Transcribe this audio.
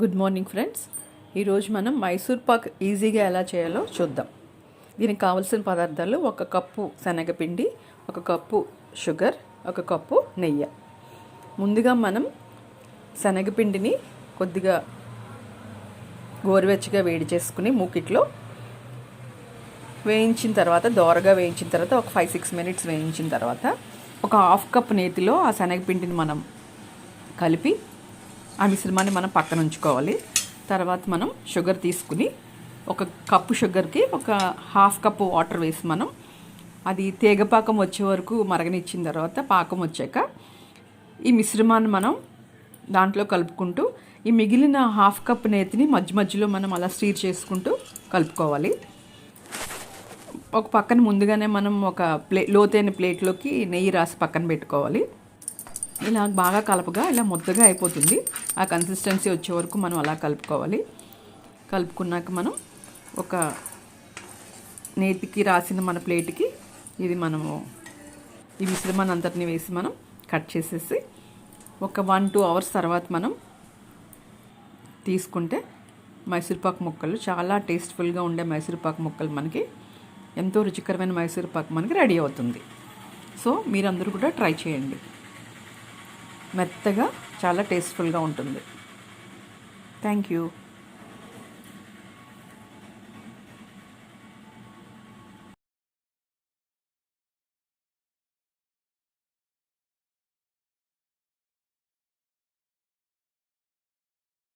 Good morning friends ఈరోజు మనం మైసూర్ పాక్ ఈజీగా ఎలా చేయాలో చూద్దాం. దీనికి కావాల్సిన పదార్థాలు ఒక కప్పు శనగపిండి ఒక కప్పు షుగర్ ఒక కప్పు నెయ్యి. ముందుగా మనం శనగపిండిని కొద్దిగా గోరువెచ్చగా వేడి చేసుకుని మూకిట్లో వేయించిన తర్వాత దోరగా వేయించిన తర్వాత ఒక ఫైవ్ సిక్స్ మినిట్స్ వేయించిన తర్వాత ఒక హాఫ్ కప్ నేతిలో ఆ శనగపిండిని మనం కలిపి ఆ మిశ్రమాన్ని మనం పక్కన ఉంచుకోవాలి. తర్వాత మనం షుగర్ తీసుకుని ఒక కప్పు షుగర్కి ఒక హాఫ్ కప్పు వాటర్ వేసి మనం అది తీగపాకం వచ్చే వరకు మరగనిచ్చిన తర్వాత పాకం వచ్చాక ఈ మిశ్రమాన్ని మనం దాంట్లో కలుపుకుంటూ ఈ మిగిలిన హాఫ్ కప్ నేతిని మధ్య మధ్యలో మనం అలా స్టీర్ చేసుకుంటూ కలుపుకోవాలి. ఒక పక్కన ముందుగానే మనం ఒక ప్లే లోతైన ప్లేట్లోకి నెయ్యి రాసి పక్కన పెట్టుకోవాలి. ఇలా బాగా కలపగా ఇలా ముద్దగా అయిపోతుంది. ఆ కన్సిస్టెన్సీ వచ్చే వరకు మనం అలా కలుపుకోవాలి. కలుపుకున్నాక మనం ఒక నేతికి రాసిన మన ప్లేట్కి ఇది మనము ఈ మిశ్రమాన్ని అంతటిని వేసి మనం కట్ చేసేసి ఒక వన్ టూ అవర్స్ తర్వాత మనం తీసుకుంటే మైసూర్పాకు ముక్కలు చాలా టేస్ట్ఫుల్గా ఉండే మైసూర్పాకు ముక్కలు మనకి ఎంతో రుచికరమైన మైసూర్పాకు మనకి రెడీ అవుతుంది. సో మీరందరూ కూడా ట్రై చేయండి. మెత్తగా చాలా టేస్ట్ఫుల్గా ఉంటుంది. Thank you.